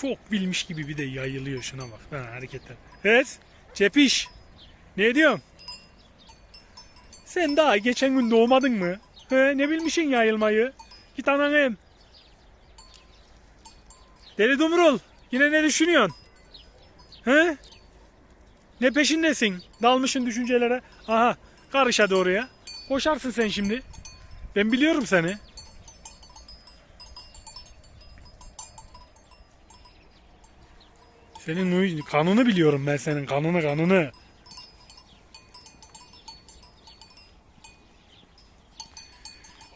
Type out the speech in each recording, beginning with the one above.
Çok bilmiş gibi bir de yayılıyor şuna bak. Ha, hareketler. Evet. Cepiş. Ne diyorsun? Sen daha geçen gün doğmadın mı? He, ne bilmişsin yayılmayı? Git ananı em. Deli Dumrul. Yine ne düşünüyorsun? He? Ne peşindesin? Dalmışın düşüncelere. Aha. Karış hadi oraya. Koşarsın sen şimdi. Ben biliyorum seni. Senin kanını biliyorum ben senin kanını kanını.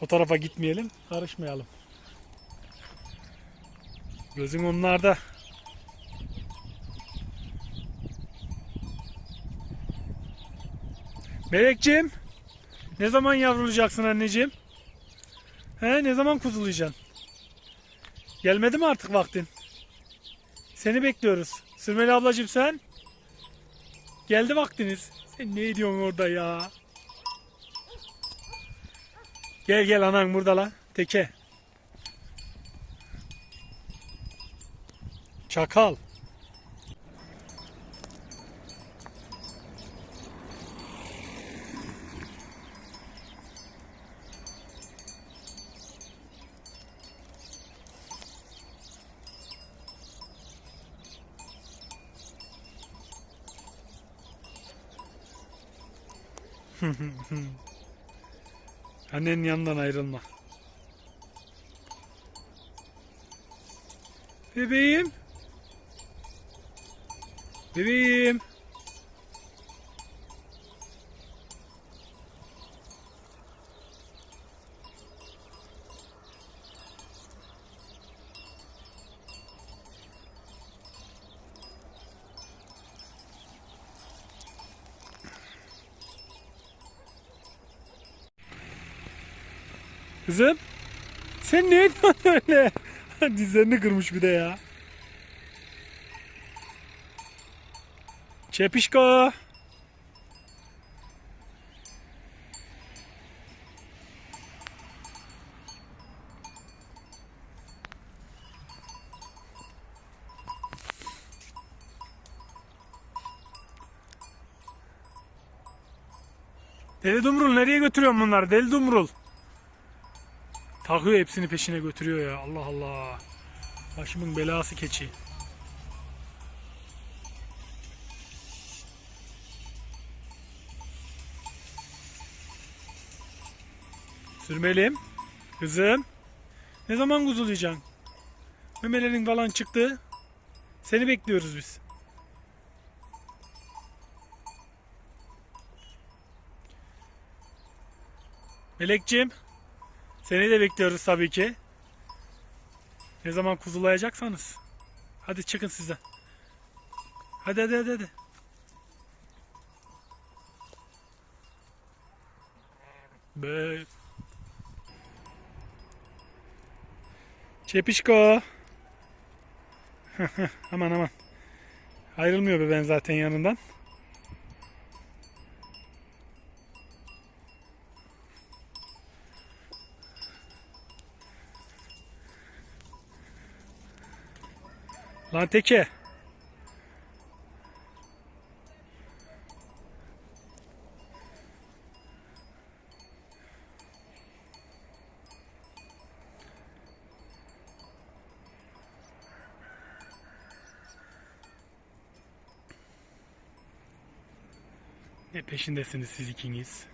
O tarafa gitmeyelim, karışmayalım. Gözün onlarda. Melekciğim, ne zaman yavrulacaksın anneciğim? He, ne zaman kuzulayacaksın? Gelmedi mi artık vaktin? Seni bekliyoruz. Sürmeli ablacığım sen? Geldi vaktiniz. Sen ne ediyorsun orada ya? Gel gel anan burada lan. Teke. Çakal. Annenin yanından ayrılma. Bebeğim. Bebeğim. Kızım. Sen ne ediyorsun öyle? Dizlerini kırmış bir de ya. Çepişko. Deli Dumrul nereye götürüyorsun bunları? Deli Dumrul. Takıyor hepsini peşine götürüyor ya. Allah Allah. Başımın belası keçi. Sürmelim. Kızım. Ne zaman kuzulayacaksın? Memelerin falan çıktı. Seni bekliyoruz biz. Melekciğim. Seni de bekliyoruz tabii ki. Ne zaman kuzulayacaksanız. Hadi çıkın size. Hadi hadi hadi hadi. Be. Çepişko. aman aman. Ayrılmıyor be ben zaten yanından. Lan teke. Ne peşindesiniz siz ikiniz?